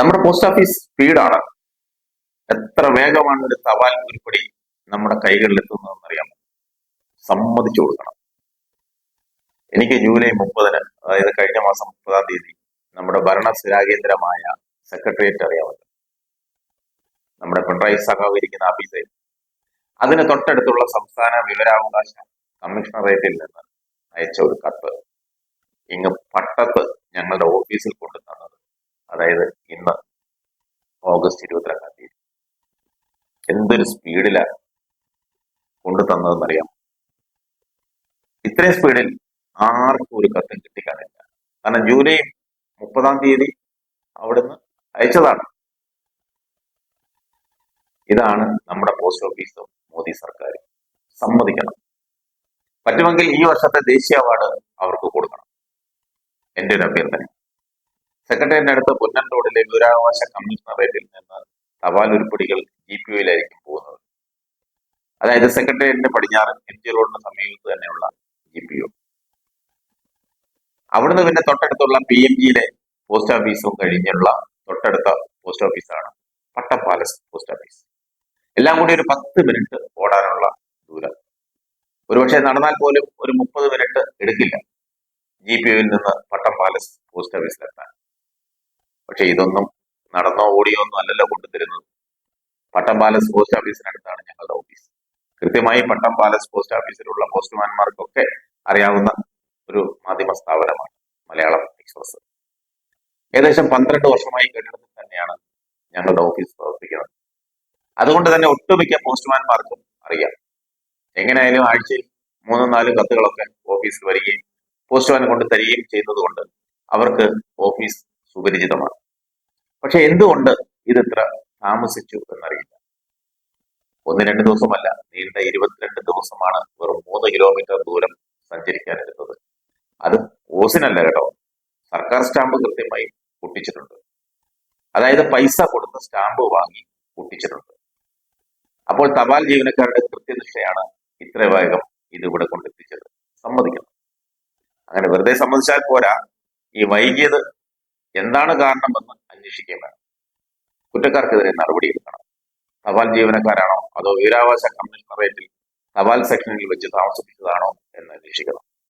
നമ്മുടെ post office സ്പീഡാണ്. എത്ര വേഗമാണ് ഒരു തപാൽ ഉരുപ്പടി നമ്മുടെ കൈകളിൽ എത്തുന്നതെന്ന് അറിയാമോ സമ്മതിച്ചു കൊടുക്കണം. എനിക്ക് ജൂലൈ മുപ്പതിന് അതായത് കഴിഞ്ഞ മാസം മുപ്പതാം തീയതി നമ്മുടെ ഭരണ സ്ഥിരാകേന്ദ്രമായ സെക്രട്ടേറിയറ്റ് അറിയാമല്ലോ നമ്മുടെ പിണറായി സഖാവ് ഇരിക്കുന്ന ഓഫീസിൽ അതിന് തൊട്ടടുത്തുള്ള സംസ്ഥാന വിവരാവകാശ കമ്മീഷണറേറ്റിൽ നിന്ന് അയച്ച ഒരു കത്ത്. ഇങ്ങ് പട്ടത്ത് ഞങ്ങളുടെ ഓഫീസിൽ കൊണ്ടു അതായത് ഇന്ന് ഓഗസ്റ്റ് ഇരുപത്തിരണ്ടാം തീയതി. എന്തൊരു സ്പീഡിലാണ് കൊണ്ടു തന്നതെന്നറിയാം ഇത്രയും സ്പീഡിൽ ആർക്കും ഒരു കത്തും കിട്ടിക്കാനില്ല. കാരണം ജൂലൈ മുപ്പതാം തീയതി അവിടുന്ന് അയച്ചതാണ്. ഇതാണ് നമ്മുടെ പോസ്റ്റ് ഓഫീസും മോദി സർക്കാർ സമ്മതിക്കണം. പറ്റുമെങ്കിൽ ഈ വർഷത്തെ ദേശീയ അവാർഡ് അവർക്ക് കൊടുക്കണം. എന്റെ ഒരു അഭ്യർത്ഥന. സെക്രട്ടറിയുടെ അടുത്ത് പുന്നൻ റോഡിലെ വിവരാവകാശ കമ്മീഷണറേറ്റിൽ നിന്ന് തപാൽ ഉരുപ്പടികൾ ജി പി ഒയിലായിരിക്കും പോകുന്നത്. അതായത് സെക്രട്ടേറിയറ്റിന്റെ പടിഞ്ഞാറൻ എം ജി റോഡിന് സമീപത്ത് തന്നെയുള്ള ജി പി ഒ അവിടുന്ന് പിന്നെ തൊട്ടടുത്തുള്ള പി എം ജിയിലെ പോസ്റ്റ് ഓഫീസും കഴിഞ്ഞുള്ള തൊട്ടടുത്ത പോസ്റ്റ് ഓഫീസാണ് പട്ടപ്പാലസ് പോസ്റ്റ് ഓഫീസ്. എല്ലാം കൂടി ഒരു പത്ത് മിനിറ്റ് ഓടാനുള്ള ദൂരം. ഒരുപക്ഷെ നടന്നാൽ പോലും ഒരു മുപ്പത് മിനിറ്റ് എടുക്കില്ല ജി പി ഒയിൽ നിന്ന് പട്ടം പാലസ് പോസ്റ്റ് ഓഫീസിലെത്താൻ. പക്ഷെ ഇതൊന്നും നടന്നോ ഓടിയോ ഒന്നും അല്ലല്ലോ കൊണ്ടുതരുന്നത്. പട്ടം പാലസ് പോസ്റ്റ് ഓഫീസിനടുത്താണ് ഞങ്ങളുടെ ഓഫീസ്. കൃത്യമായി പട്ടം പാലസ് പോസ്റ്റ് ഓഫീസിലുള്ള പോസ്റ്റ്മാൻമാർക്കൊക്കെ അറിയാവുന്ന ഒരു മാധ്യമ സ്ഥാപനമാണ് മലയാളം എക്സ്പ്രസ്. ഏകദേശം പന്ത്രണ്ട് വർഷമായി കെട്ടിടത്തിൽ തന്നെയാണ് ഞങ്ങളുടെ ഓഫീസ് പ്രവർത്തിക്കുന്നത്. അതുകൊണ്ട് തന്നെ ഒട്ടുമിക്ക പോസ്റ്റ്മാൻമാർക്കും അറിയാം. എങ്ങനെയായാലും ആഴ്ചയിൽ മൂന്നും നാലും കത്തുകളൊക്കെ ഓഫീസിൽ വരികയും പോസ്റ്റ്മാൻ കൊണ്ട് തരികയും ചെയ്യുന്നതുകൊണ്ട് അവർക്ക് ഓഫീസ് സുപരിചിതമാണ്. പക്ഷെ എന്തുകൊണ്ട് ഇത് ഇത്ര താമസിച്ചു എന്നറിയില്ല. ഒന്ന് രണ്ട് ദിവസമല്ല നീണ്ട ഇരുപത്തിരണ്ട് ദിവസമാണ് വെറും മൂന്ന് കിലോമീറ്റർ ദൂരം സഞ്ചരിക്കാൻ എടുത്തത് അത് ഓസിനല്ല കേട്ടോ. സർക്കാർ സ്റ്റാമ്പ് കൃത്യമായി പൊട്ടിച്ചിട്ടുണ്ട്. അതായത് പൈസ കൊടുത്ത് സ്റ്റാമ്പ് വാങ്ങി പൊട്ടിച്ചിട്ടുണ്ട്. അപ്പോൾ തപാൽ ജീവനക്കാരുടെ കൃത്യനിഷ്ഠയാണ് ഇത്ര വേഗം ഇത് ഇവിടെ കൊണ്ടെത്തിച്ചത്. സമ്മതിക്കണം. അങ്ങനെ വെറുതെ സമ്മതിച്ചാൽ പോരാ. ഈ വൈകിയത് എന്താണ് കാരണമെന്ന് അന്വേഷിക്കുകയും വേണം കുറ്റക്കാർക്കെതിരെ നടപടിയെടുക്കണം തപാൽ ജീവനക്കാരാണോ? അതോ വിവരാവകാശ കമ്മീഷണറേറ്റിൽ തപാൽ സെക്ഷനിൽ വെച്ച് താമസിപ്പിച്ചതാണോ എന്ന് അന്വേഷിക്കണം.